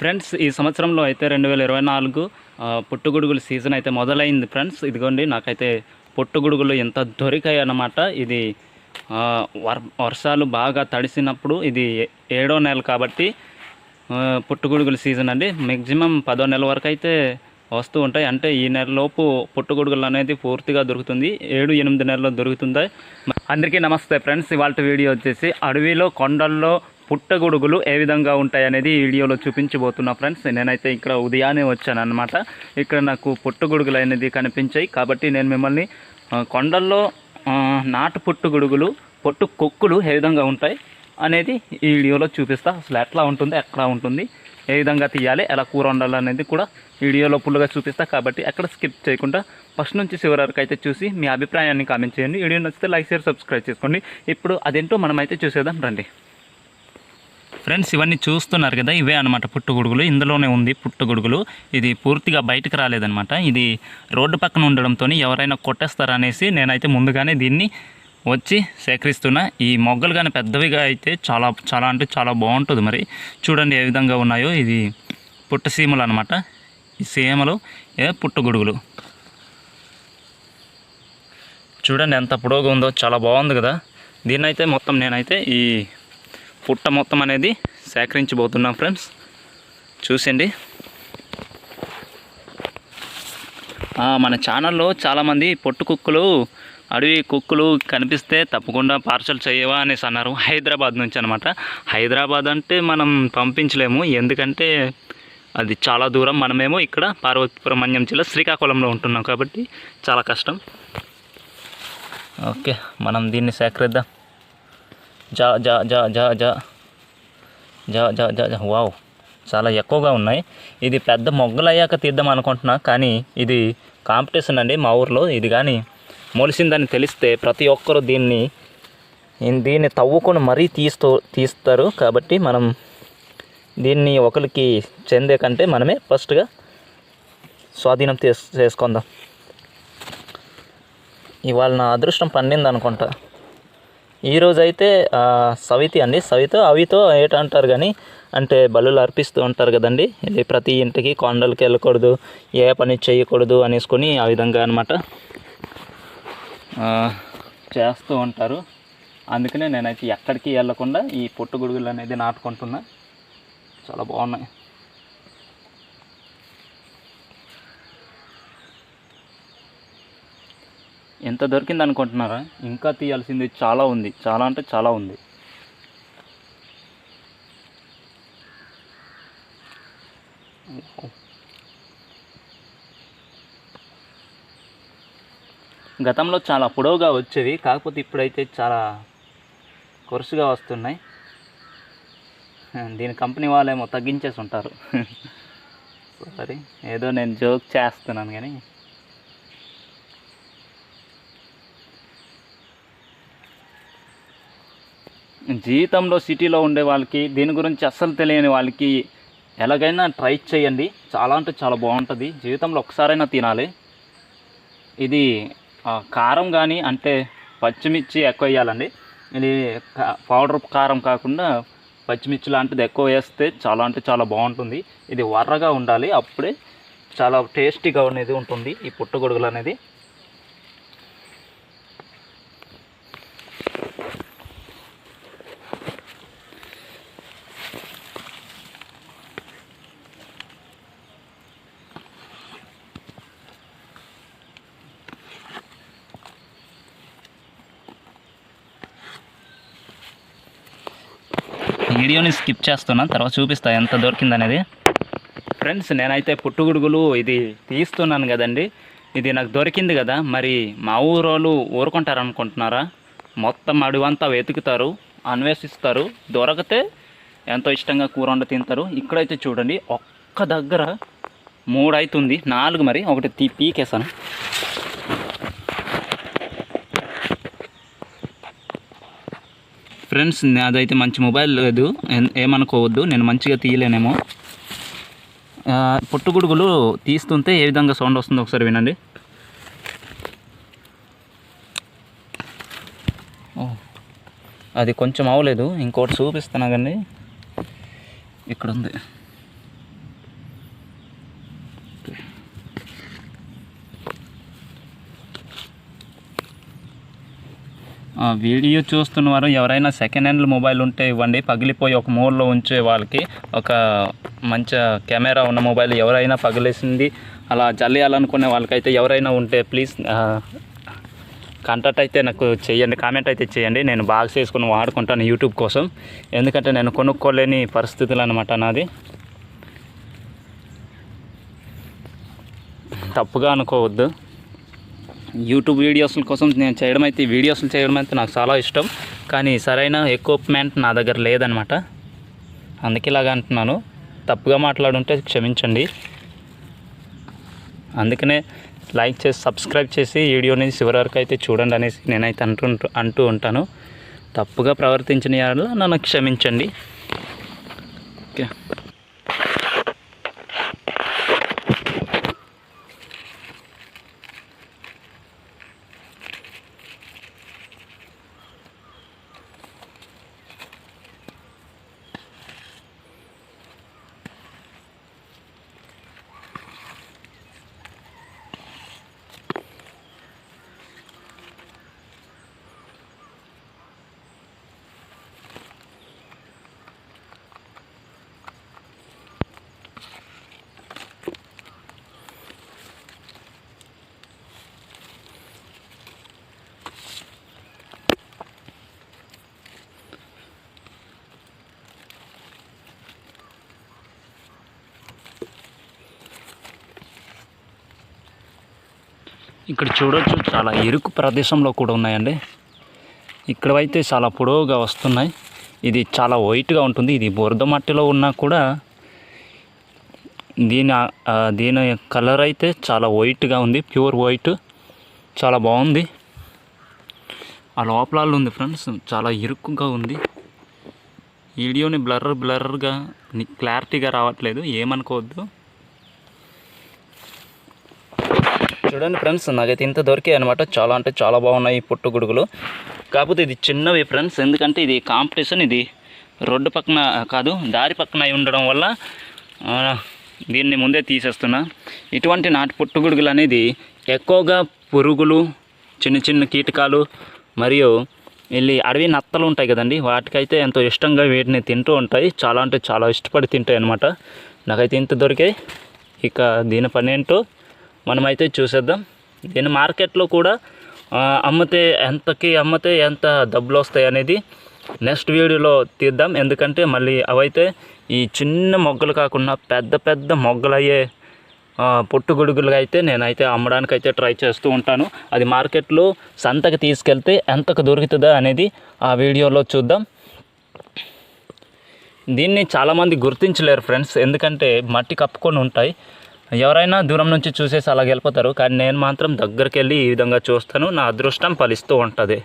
Friends ఈ సంవత్సరంలో అయితే రెండు వేల ఇరవై నాలుగు పుట్టుగుడుగుల పుట్టుగొడుగుల సీజన్ అయితే మొదలైంది ఫ్రెండ్స్. ఇదిగోండి నాకైతే పుట్టుగొడుగులు ఎంత దొరికాయి అన్నమాట ఇది వర్ వర్షాలు బాగా తడిసినప్పుడు ఇది ఏడో నెల కాబట్టి పుట్టుగుడుగుల పుట్టుగొడుగుల సీజన్ అండి. మ్యాక్సిమం పదో నెల వరకు అయితే వస్తూ ఉంటాయి. అంటే ఈ నెలలోపు పుట్టుగొడుగులు అనేది పూర్తిగా దొరుకుతుంది. ఏడు ఎనిమిది నెలల్లో దొరుకుతుంది అందరికీ నమస్తే ఫ్రెండ్స్. ఇవాళ వీడియో వచ్చేసి అడవిలో కొండల్లో పుట్టగొడుగులు ఏ విధంగా ఉంటాయి అనేది ఈ వీడియోలో చూపించబోతున్నా ఫ్రెండ్స్. నేనైతే ఇక్కడ ఉదయాన్నే వచ్చాను అనమాట ఇక్కడ నాకు పుట్టగొడుగులు అనేది కనిపించాయి. కాబట్టి నేను మిమ్మల్ని కొండల్లో నాటు పుట్టుగొడుగులు పొట్టు కొక్కులు ఏ విధంగా ఉంటాయి అనేది ఈ వీడియోలో చూపిస్తా. అసలు ఎట్లా ఉంటుంది ఎక్కడ ఉంటుంది ఏ విధంగా తీయాలి ఎలా కూర వండాలి అనేది కూడా వీడియోలో ఫుల్గా చూపిస్తా. కాబట్టి ఎక్కడ స్కిప్ చేయకుండా ఫస్ట్ నుంచి చివరి వరకు అయితే చూసి మీ అభిప్రాయాన్ని కామెంట్ చేయండి. వీడియో నచ్చితే లైక్ షేర్ సబ్స్క్రైబ్ చేసుకోండి. ఇప్పుడు అదేంటో మనం అయితే చూసేద్దాం రండి. ఫ్రెండ్స్ ఇవన్నీ చూస్తున్నారు కదా ఇవే అనమాట పుట్టుగొడుగులు. ఇందులోనే ఉంది పుట్టుగొడుగులు. ఇది పూర్తిగా బయటకు రాలేదనమాట ఇది రోడ్డు పక్కన ఉండడంతో ఎవరైనా కొట్టేస్తారనేసి నేనైతే ముందుగానే దీన్ని వచ్చి సేకరిస్తున్నా. ఈ మొగ్గలు కానీ పెద్దవిగా అయితే చాలా చాలా అంటే చాలా బాగుంటుంది మరి. చూడండి ఏ విధంగా ఉన్నాయో. ఇది పుట్ట సీమలు అనమాట ఈ సీమలు ఏ పుట్టగొడుగులు. చూడండి ఎంత పొడవుగా ఉందో చాలా బాగుంది కదా. దీన్నైతే మొత్తం నేనైతే ఈ పుట్ట మొత్తం అనేది సేకరించబోతున్నాం ఫ్రెండ్స్. చూసండి మన ఛానల్లో చాలామంది పొట్టు కుక్కలు అడవి కుక్కలు కనిపిస్తే తప్పకుండా పార్సల్ చేయవా అనేసి అన్నారు. హైదరాబాద్ నుంచి అనమాట హైదరాబాద్ అంటే మనం పంపించలేము. ఎందుకంటే అది చాలా దూరం. మనమేమో ఇక్కడ పార్వతీపురం మన్యం జిల్లా శ్రీకాకుళంలో ఉంటున్నాం కాబట్టి చాలా కష్టం. ఓకే మనం దీన్ని సేకరిద్దాం. జా జా జా జా జా జా జా జా జా వావ్ చాలా ఎక్కువగా ఉన్నాయి. ఇది పెద్ద మొగ్గలు అయ్యాక తీద్దాం అనుకుంటున్నా కానీ ఇది కాంపిటీషన్ అండి మా ఊర్లో. ఇది కానీ మొలిసిందని తెలిస్తే ప్రతి ఒక్కరు దీన్ని దీన్ని తవ్వుకొని మరీ తీస్తూ తీస్తారు. కాబట్టి మనం దీన్ని ఒకరికి చెందే కంటే మనమే ఫస్ట్గా స్వాధీనం చేస్ చేసుకుందాం. ఇవాళ నా అదృష్టం పండింది అనుకుంటా ఈరోజు అయితే సవితి అండి. సవిత అవితో ఏటంటారు కానీ అంటే బలులు అర్పిస్తూ ఉంటారు కదండి. ఇది ప్రతి ఇంటికి కొండలకి వెళ్ళకూడదు ఏ పని చేయకూడదు అనేసుకొని ఆ విధంగా అనమాట చేస్తూ ఉంటారు. అందుకనే నేనైతే ఎక్కడికి వెళ్ళకుండా ఈ పుట్టుగొడుగులు అనేది నాటుకుంటున్నా. చాలా బాగున్నాయి. ఎంత దొరికింది అనుకుంటున్నారా ఇంకా తీయాల్సింది చాలా ఉంది. చాలా అంటే చాలా ఉంది. గతంలో చాలా పొడవుగా వచ్చేవి కాకపోతే ఇప్పుడైతే చాలా కొరుసుగా వస్తున్నాయి. దీని కంపెనీ వాళ్ళేమో తగ్గించేసి ఉంటారు. సారీ ఏదో నేను జోక్ చేస్తున్నాను కానీ జీవితంలో సిటీలో ఉండే వాళ్ళకి దీని గురించి అస్సలు తెలియని వాళ్ళకి ఎలాగైనా ట్రై చేయండి. చాలా అంటే చాలా బాగుంటుంది. జీవితంలో ఒకసారైనా తినాలి. ఇది కారం కానీ అంటే పచ్చిమిర్చి ఎక్కువ వేయాలండి. ఇది పౌడర్ కారం కాకుండా పచ్చిమిర్చి లాంటిది ఎక్కువ వేస్తే చాలా అంటే చాలా బాగుంటుంది. ఇది వర్రగా ఉండాలి. అప్పుడే చాలా టేస్టీగా అనేది ఉంటుంది ఈ పుట్టగొడుగులు అనేది. వీడియోని స్కిప్ చేస్తున్నాను తర్వాత చూపిస్తా ఎంత దొరికిందనేది. ఫ్రెండ్స్ నేనైతే పుట్టుగుడుగులు ఇది తీస్తున్నాను కదండి. ఇది నాకు దొరికింది కదా మరి మా ఊరోళ్ళు ఊరుకుంటారు అనుకుంటున్నారా మొత్తం అడవంతా వెతుకుతారు అన్వేషిస్తారు. దొరకితే ఎంతో ఇష్టంగా కూర వండ తింటారు. ఇక్కడైతే చూడండి ఒక్క దగ్గర మూడు అవుతుంది నాలుగు మరి. ఒకటి తీ పీకేసాను ఫ్రెండ్స్ అదైతే మంచి మొబైల్ లేదు. ఏమనుకోవద్దు నేను మంచిగా తీయలేనేమో. ఆ, పుట్టుగుడుగులు తీస్తుంటే ఏ విధంగా సౌండ్ వస్తుందో ఒకసారి వినండి. ఓ, అది కొంచెం అవ్వలేదు ఇంకోటి చూపిస్తున్నా కానీ ఇక్కడ ఉంది వీడియో చూస్తున్న వారు ఎవరైనా సెకండ్ హ్యాండ్ మొబైల్ ఉంటే ఇవ్వండి. పగిలిపోయి ఒక మూలలో ఉంచే వాళ్ళకి ఒక మంచి కెమెరా ఉన్న మొబైల్ ఎవరైనా పగిలేసింది. అలా జల్లేయాలనుకునే వాళ్ళకైతే ఎవరైనా ఉంటే ప్లీజ్ కంటాక్ట్ అయితే నాకు చేయండి కామెంట్ అయితే చేయండి. నేను బాగా చేసుకుని వాడుకుంటాను యూట్యూబ్ కోసం. ఎందుకంటే నేను కొనుక్కోలేని పరిస్థితులు అనమాట నాది. తప్పుగా అనుకోవద్దు. యూట్యూబ్ వీడియోస్ల కోసం నేను చేయడం అయితే వీడియోస్లు చేయడం అయితే నాకు చాలా ఇష్టం. కానీ సరైన ఎక్విప్మెంట్ నా దగ్గర లేదనమాట అందుకే ఇలాగ అంటున్నాను. తప్పుగా మాట్లాడుంటే క్షమించండి. అందుకనే లైక్ చేసి సబ్స్క్రైబ్ చేసి వీడియోని చివరి వరకు అయితే చూడండి అనేసి నేనైతే అంటూ అంటూ ఉంటాను. తప్పుగా ప్రవర్తించిన యాడలో నన్ను క్షమించండి. ఓకే. ఇక్కడ చూడొచ్చు చాలా ఇరుకు ప్రదేశంలో కూడా ఉన్నాయండి. ఇక్కడైతే చాలా పొడవుగా వస్తున్నాయి. ఇది చాలా వైట్గా ఉంటుంది. ఇది బురద మట్టిలో ఉన్నా కూడా దీని దీని కలర్ అయితే చాలా వైట్గా ఉంది. ప్యూర్ వైట్ చాలా బాగుంది. ఆ లోపల ఉంది ఫ్రెండ్స్ చాలా ఇరుకుగా ఉంది. వీడియోని బ్లర్ బ్లర్గా క్లారిటీగా రావట్లేదు. ఏమనుకోవద్దు. చూడండి ఫ్రెండ్స్ నాకైతే ఇంత దొరికాయి అనమాట చాలా అంటే చాలా బాగున్నాయి ఈ పుట్టు కాకపోతే ఇది చిన్నవి ఫ్రెండ్స్ ఎందుకంటే ఇది కాంపిటీషన్ ఇది రోడ్డు పక్కన కాదు దారి పక్కన అయి ఉండడం వల్ల దీన్ని ముందే తీసేస్తున్నా. ఇటువంటి నాటు పుట్టుగొడుగులు అనేది ఎక్కువగా పురుగులు చిన్న చిన్న కీటకాలు మరియు వెళ్ళి అడవి నత్తలు ఉంటాయి కదండి వాటికైతే ఎంతో ఇష్టంగా వీటిని తింటూ ఉంటాయి. చాలా అంటే చాలా ఇష్టపడి తింటాయి అనమాట నాకైతే ఇంత దొరికాయి. ఇక దీని పని ఏంటో మనమైతే చూసేద్దాం. దీని మార్కెట్లో కూడా అమ్మితే ఎంతకి అమ్మితే ఎంత డబ్బులు వస్తాయి అనేది నెక్స్ట్ వీడియోలో తీద్దాం. ఎందుకంటే మళ్ళీ అవైతే ఈ చిన్న మొగ్గలు కాకుండా పెద్ద పెద్ద మొగ్గలు అయ్యే ఆ, అయితే నేనైతే అమ్మడానికి అయితే ట్రై చేస్తూ ఉంటాను. అది మార్కెట్లో సంతకి తీసుకెళ్తే ఎంతకు దొరుకుతుందా అనేది ఆ వీడియోలో చూద్దాం. దీన్ని చాలామంది గుర్తించలేరు ఫ్రెండ్స్. ఎందుకంటే మట్టి కప్పుకొని ఉంటాయి. ఎవరైనా దూరం నుంచి చూసేసి అలా వెళ్ళిపోతారు కానీ నేను మాత్రం దగ్గరికి వెళ్ళి ఈ విధంగా చూస్తాను. నా అదృష్టం ఫలిస్తూ ఉంటుంది.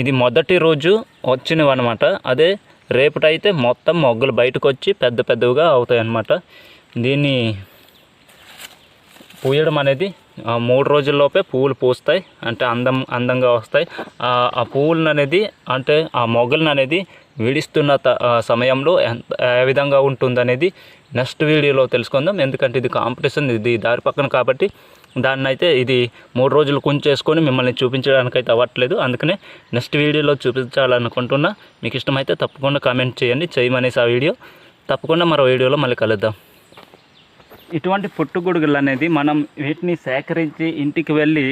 ఇది మొదటి రోజు వచ్చినవి అనమాట అదే రేపటైతే మొత్తం మొగ్గలు బయటకు వచ్చి పెద్ద పెద్దవిగా అవుతాయి అన్నమాట దీన్ని పూయడం అనేది ఆ మూడు రోజుల్లోపే పువ్వులు పూస్తాయి అంటే అందం అందంగా వస్తాయి. ఆ ఆ పువ్వులను అనేది అంటే ఆ మొగ్గలను అనేది విడిస్తున్న త- సమయంలో ఎంత ఏ విధంగా ఉంటుందనేది నెక్స్ట్ వీడియోలో తెలుసుకుందాం. ఎందుకంటే ఇది కాంపిటీషన్ ఇది దారి పక్కన కాబట్టి దాన్ని అయితే ఇది మూడు రోజులు కుంచేసుకొని మిమ్మల్ని చూపించడానికి అయితే అవ్వట్లేదు. అందుకనే నెక్స్ట్ వీడియోలో చూపించాలనుకుంటున్నా. మీకు ఇష్టమైతే తప్పకుండా కామెంట్ చేయండి. చేయమనేసి ఆ వీడియో. తప్పకుండా మరో వీడియోలో మళ్ళీ కలుద్దాం. ఇటువంటి పుట్టుగొడుగులు అనేది మనం వీటిని సేకరించి ఇంటికి వెళ్ళి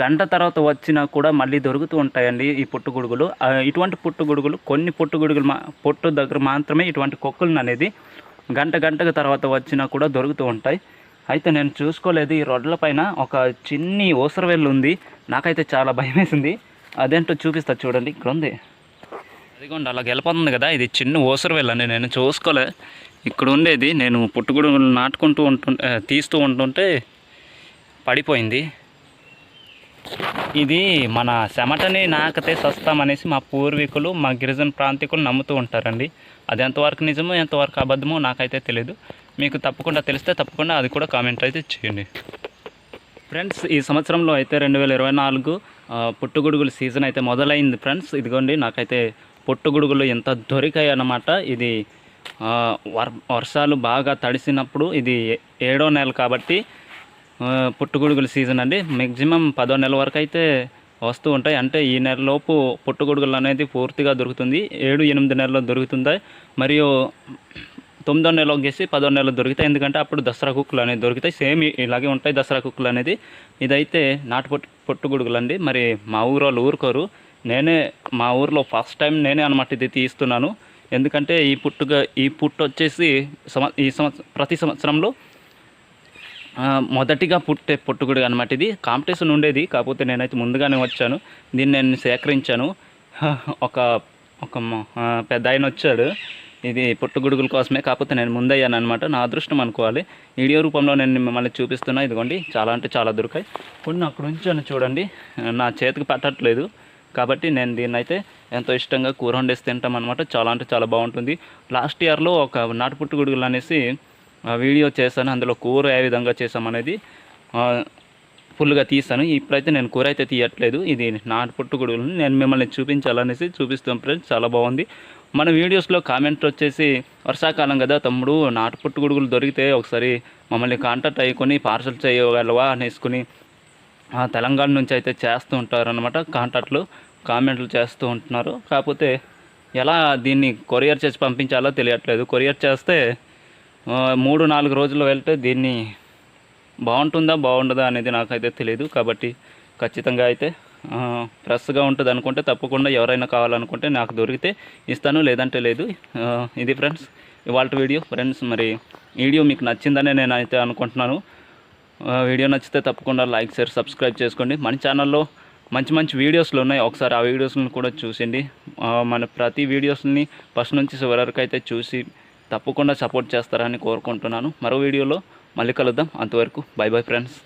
గంట తర్వాత వచ్చినా కూడా మళ్ళీ దొరుకుతూ ఉంటాయండి ఈ పుట్టుగొడుగులు. ఇటువంటి పుట్టుగొడుగులు కొన్ని పుట్టుగొడుగులు మా పొట్టు దగ్గర మాత్రమే ఇటువంటి కొక్కులను అనేది గంట గంటకు తర్వాత వచ్చినా కూడా దొరుకుతూ ఉంటాయి. అయితే నేను చూసుకోలేదు ఈ రొడ్ల పైన ఒక చిన్ని ఊసరవెల్లు ఉంది. నాకైతే చాలా భయం వేసింది అదేంటో చూపిస్తా చూడండి. ఇక్కడ ఉంది అదిగోండి అలా గెలిపోతుంది కదా ఇది చిన్న ఊసరు అని నేను చూసుకోలే. ఇక్కడ ఉండేది. నేను పుట్టుగొడుగులు నాటుకుంటూ ఉంటు తీస్తూ ఉంటుంటే పడిపోయింది. ఇది మన చెమటని నాకతే సస్తామనేసి మా పూర్వీకులు మా గిరిజన ప్రాంతీకులు నమ్ముతూ ఉంటారండి. అది ఎంతవరకు నిజమో ఎంతవరకు అబద్ధమో నాకైతే తెలియదు మీకు తప్పకుండా తెలిస్తే తప్పకుండా అది కూడా కామెంట్ అయితే చేయండి. ఫ్రెండ్స్ ఈ సంవత్సరంలో అయితే రెండు వేల ఇరవై నాలుగు పుట్టుగుడుగుల పుట్టుగొడుగుల సీజన్ అయితే మొదలైంది ఫ్రెండ్స్. ఇదిగోండి నాకైతే పుట్టుగుడుగులు ఎంత దొరికాయి అన్నమాట ఇది వర్షాలు బాగా తడిసినప్పుడు ఇది ఏడో నెల కాబట్టి ఆ, పుట్టుగొడుగుల సీజన్ అండి. మ్యాక్సిమం పదో నెల వరకు అయితే వస్తూ ఉంటాయి. అంటే ఈ నెలలోపు పుట్టుగొడుగులు అనేది పూర్తిగా దొరుకుతుంది. ఏడు ఎనిమిది నెలలో దొరుకుతుంది? మరియు తొమ్మిదో నెల వచ్చేసి పదో నెలలో దొరుకుతాయి. ఎందుకంటే అప్పుడు దసరా కుక్కలు అనేది దొరుకుతాయి. సేమ్ ఇలాగే ఉంటాయి దసరా కుక్కలు అనేది. ఇదైతే నాటు పొట్టు పొట్టుగుడుగులు అండి. మరి మా ఊరు వాళ్ళు ఊరుకోరు. నేనే మా ఊర్లో ఫస్ట్ టైం నేనే అనమాట ఇది తీస్తున్నాను. ఎందుకంటే ఈ పుట్టుగా ఈ పుట్టు వచ్చేసి సంవ ఈ సంవత్సరం ప్రతి సంవత్సరంలో మొదటిగా పుట్టే పుట్టుకుడు అనమాట ఇది. కాంపిటీషన్ ఉండేది కాకపోతే నేనైతే ముందుగానే వచ్చాను. దీన్ని నేను సేకరించాను. ఒక ఒక పెద్ద ఆయన వచ్చాడు. ఇది పుట్టుగుడుగుల కోసమే కాకపోతే నేను ముందయ్యాను అనమాట నా అదృష్టం అనుకోవాలి. వీడియో రూపంలో నేను మిమ్మల్ని చూపిస్తున్నా. ఇదిగోండి చాలా అంటే చాలా దొరికాయి. కొన్ని అక్కడ ఉంచాను చూడండి. నా చేతికి పట్టట్లేదు. కాబట్టి నేను దీన్ని అయితే ఎంతో ఇష్టంగా కూర వండేసి తింటాం అనమాట చాలా అంటే చాలా బాగుంటుంది. లాస్ట్ ఇయర్లో ఒక నాటు పుట్టుగుడుగులు అనేసి ఆ వీడియో చేశాను. అందులో కూర ఏ విధంగా చేసామనేది ఫుల్గా తీస్తాను ఇప్పుడైతే నేను కూర అయితే తీయట్లేదు. ఇది నాటు పుట్టుగుడుగులు నేను మిమ్మల్ని చూపించాలనేసి చూపిస్తాం ఫ్రెండ్స్. చాలా బాగుంది. మన వీడియోస్లో కామెంట్ వచ్చేసి వర్షాకాలం కదా తమ్ముడు నాటు పుట్టుగుడుగులు దొరికితే ఒకసారి మమ్మల్ని కాంటాక్ట్ అయ్యుకొని పార్సల్ చేయగలవా? అనేసుకుని తెలంగాణ నుంచి అయితే చేస్తూ ఉంటారు అనమాట కాంటాక్ట్లు కామెంట్లు చేస్తూ ఉంటున్నారు. కాకపోతే ఎలా దీన్ని కొరియర్ చేసి పంపించాలో తెలియట్లేదు. కొరియర్ చేస్తే మూడు నాలుగు రోజులు వెళ్తే దీన్ని బాగుంటుందా బాగుండదా అనేది నాకైతే తెలియదు కాబట్టి ఖచ్చితంగా అయితే ఫ్రెష్గా ఉంటుంది అనుకుంటే తప్పకుండా ఎవరైనా కావాలనుకుంటే నాకు దొరికితే ఇస్తాను. లేదంటే లేదు. ఇది ఫ్రెండ్స్ ఇవాళ వీడియో. ఫ్రెండ్స్ మరి వీడియో మీకు నచ్చిందనే నేను అయితే అనుకుంటున్నాను. వీడియో నచ్చితే తప్పకుండా లైక్ షేర్ సబ్స్క్రైబ్ చేసుకోండి. మన ఛానల్లో మంచి మంచి వీడియోస్లు ఉన్నాయి. ఒకసారి ఆ వీడియోస్ని కూడా చూసిండి. మన ప్రతి వీడియోస్ని ఫస్ట్ నుంచి చివరి వరకు అయితే చూసి తప్పకుండా సపోర్ట్ చేస్తారని కోరుకుంటున్నాను. మరో వీడియోలో మళ్ళీ కలుద్దాం. అంతవరకు బై బై ఫ్రెండ్స్.